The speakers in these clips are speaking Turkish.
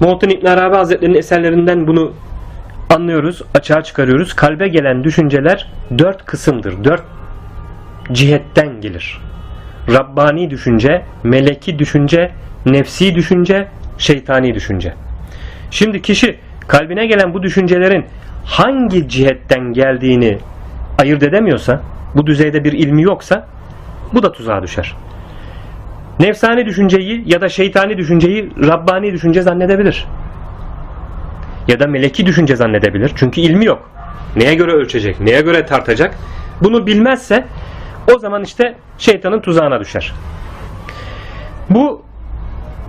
Muhittin İbn Arabi Hazretleri'nin eserlerinden bunu anlıyoruz, açığa çıkarıyoruz. Kalbe gelen düşünceler dört kısımdır. Dört cihetten gelir. Rabbani düşünce, meleki düşünce, nefsi düşünce, şeytani düşünce. Şimdi kişi kalbine gelen bu düşüncelerin hangi cihetten geldiğini ayırt edemiyorsa, bu düzeyde bir ilmi yoksa bu da tuzağa düşer. Nefsani düşünceyi ya da şeytani düşünceyi Rabbani düşünce zannedebilir. Ya da meleki düşünce zannedebilir. Çünkü ilmi yok. Neye göre ölçecek, neye göre tartacak? Bunu bilmezse o zaman işte şeytanın tuzağına düşer. Bu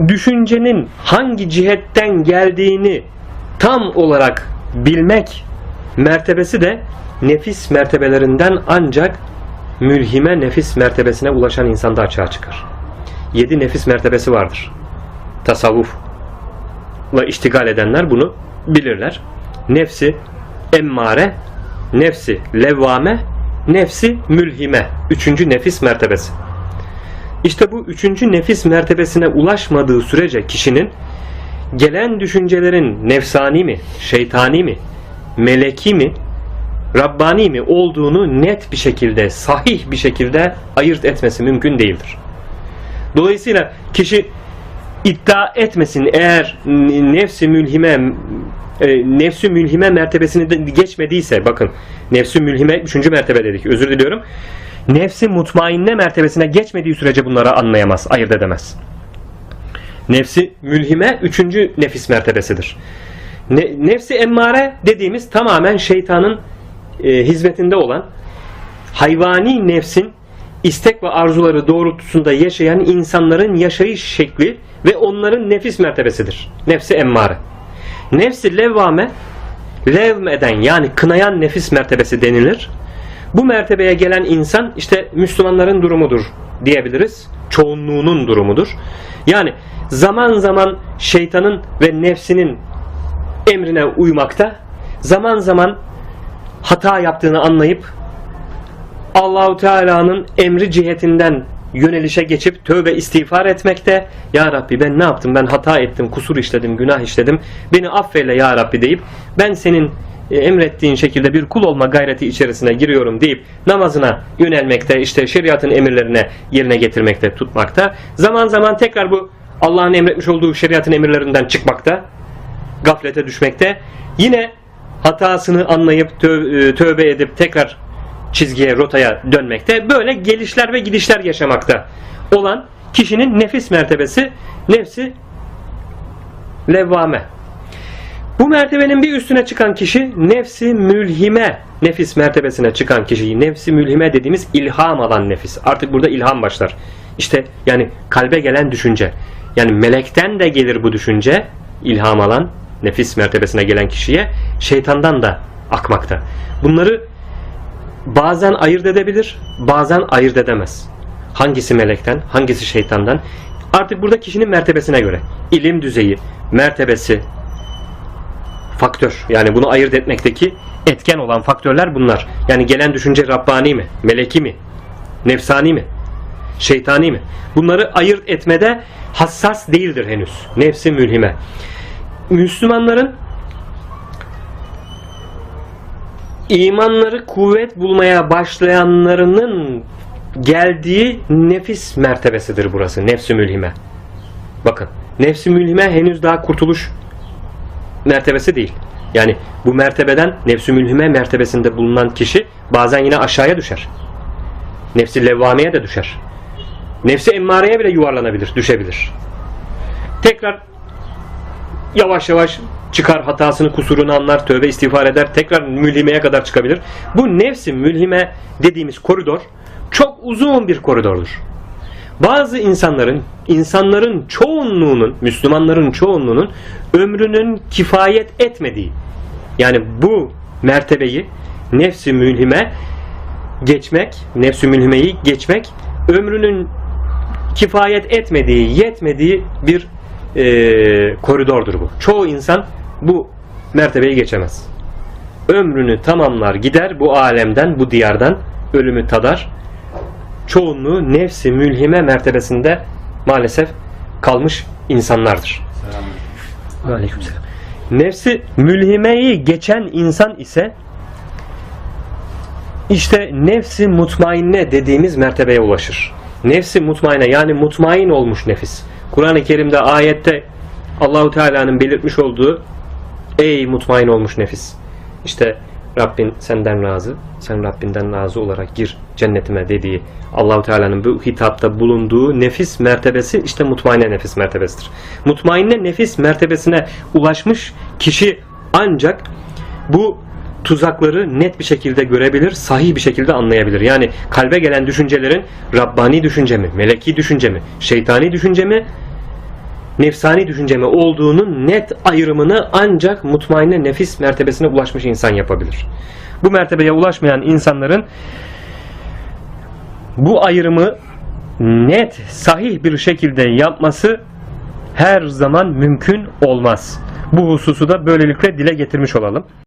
düşüncenin hangi cihetten geldiğini tam olarak bilmek mertebesi de nefis mertebelerinden ancak mülhime nefis mertebesine ulaşan insanda açığa çıkar. Yedi nefis mertebesi vardır. Tasavvufla iştigal edenler bunu bilirler. Nefsi emmare, nefsi levvame, nefsi mülhime. Üçüncü nefis mertebesi. İşte bu üçüncü nefis mertebesine ulaşmadığı sürece kişinin gelen düşüncelerin nefsani mi, şeytani mi, meleki mi, Rabbani mi olduğunu net bir şekilde, sahih bir şekilde ayırt etmesi mümkün değildir. Dolayısıyla kişi iddia etmesin. Eğer nefsi mülhime e, nefsi mülhime mertebesini de geçmediyse bakın nefsi mülhime üçüncü mertebe dedik özür diliyorum. Nefsi mutmainne mertebesine geçmediği sürece bunları anlayamaz ayırt edemez. Nefsi mülhime üçüncü nefis mertebesidir. Ne, nefsi emmare dediğimiz tamamen şeytanın e, hizmetinde olan hayvani nefsin istek ve arzuları doğrultusunda yaşayan insanların yaşayış şekli ve onların nefis mertebesidir. Nefsi emmare. Nefsi levvame levm eden yani kınayan nefis mertebesi denilir. Bu mertebeye gelen insan işte Müslümanların durumudur diyebiliriz. Çoğunluğunun durumudur. Yani zaman zaman şeytanın ve nefsinin emrine uymakta, zaman zaman hata yaptığını anlayıp Allahu Teala'nın emri cihetinden yönelişe geçip tövbe istiğfar etmekte. Ya Rabbi ben ne yaptım? Ben hata ettim, kusur işledim, günah işledim. Beni affeyle ya Rabbi deyip ben senin e, emrettiğin şekilde bir kul olma gayreti içerisine giriyorum deyip namazına yönelmekte, işte şeriatın emirlerine yerine getirmekte, tutmakta. Zaman zaman tekrar bu Allah'ın emretmiş olduğu şeriatın emirlerinden çıkmakta, gaflete düşmekte. Yine hatasını anlayıp e, tövbe edip tekrar çizgiye, rotaya dönmekte. Böyle gelişler ve gidişler yaşamakta olan kişinin nefis mertebesi, nefsi levvame. Bu mertebenin bir üstüne çıkan kişi nefsi mülhime nefis mertebesine çıkan kişi. Nefsi mülhime dediğimiz ilham alan nefis. Artık burada ilham başlar. İşte yani kalbe gelen düşünce. Yani melekten de gelir bu düşünce ilham alan nefis mertebesine gelen kişiye şeytandan da akmakta. Bunları bazen ayırt edebilir, bazen ayırt edemez. Hangisi melekten, hangisi şeytandan? Artık burada kişinin mertebesine göre. ilim düzeyi, mertebesi, faktör. Yani bunu ayırt etmekteki etken olan faktörler bunlar. Yani gelen düşünce Rabbani mi, meleki mi, nefsani mi, şeytani mi? Bunları ayırt etmede hassas değildir henüz. Nefsi mülhime. Müslümanların imanları kuvvet bulmaya başlayanlarının geldiği nefis mertebesidir burası. Nefsi mülhime. Bakın. Nefsi mülhime henüz daha kurtuluş mertebesi değil. Yani bu mertebeden nefsi mülhime mertebesinde bulunan kişi bazen yine aşağıya düşer. Nefsi levvameye de düşer. Nefsi emmareye bile yuvarlanabilir, düşebilir. Tekrar yavaş yavaş çıkar hatasını kusurunu anlar tövbe istiğfar eder tekrar mülhimeye kadar çıkabilir. Bu nefsi mülhime dediğimiz koridor çok uzun bir koridordur. Bazı insanların insanların çoğunluğunun Müslümanların çoğunluğunun ömrünün kifayet etmediği yani bu mertebeyi nefsi mülhime geçmek nefsi mülhimeyi geçmek ömrünün kifayet etmediği yetmediği bir e, koridordur bu. Çoğu insan bu mertebeyi geçemez. Ömrünü tamamlar gider bu alemden, bu diyardan ölümü tadar. Çoğunluğu nefsi mülhime mertebesinde maalesef kalmış insanlardır. Aleykümselam. Nefsi mülhimeyi geçen insan ise işte nefsi mutmainne dediğimiz mertebeye ulaşır. Nefsi mutmainne yani mutmain olmuş nefis. Kur'an-ı Kerim'de ayette Allahu Teala'nın belirtmiş olduğu ey mutmain olmuş nefis. İşte Rabbin senden razı, sen Rabbinden razı olarak gir cennetime dediği Allahu Teala'nın bu hitapta bulunduğu nefis mertebesi işte mutmainne nefis mertebesidir. Mutmainne nefis mertebesine ulaşmış kişi ancak bu tuzakları net bir şekilde görebilir, sahih bir şekilde anlayabilir. Yani kalbe gelen düşüncelerin Rabbani düşünce mi, meleki düşünce mi, şeytani düşünce mi, nefsani düşünce mi olduğunun net ayrımını ancak mutmainne nefis mertebesine ulaşmış insan yapabilir. Bu mertebeye ulaşmayan insanların bu ayrımı net, sahih bir şekilde yapması her zaman mümkün olmaz. Bu hususu da böylelikle dile getirmiş olalım.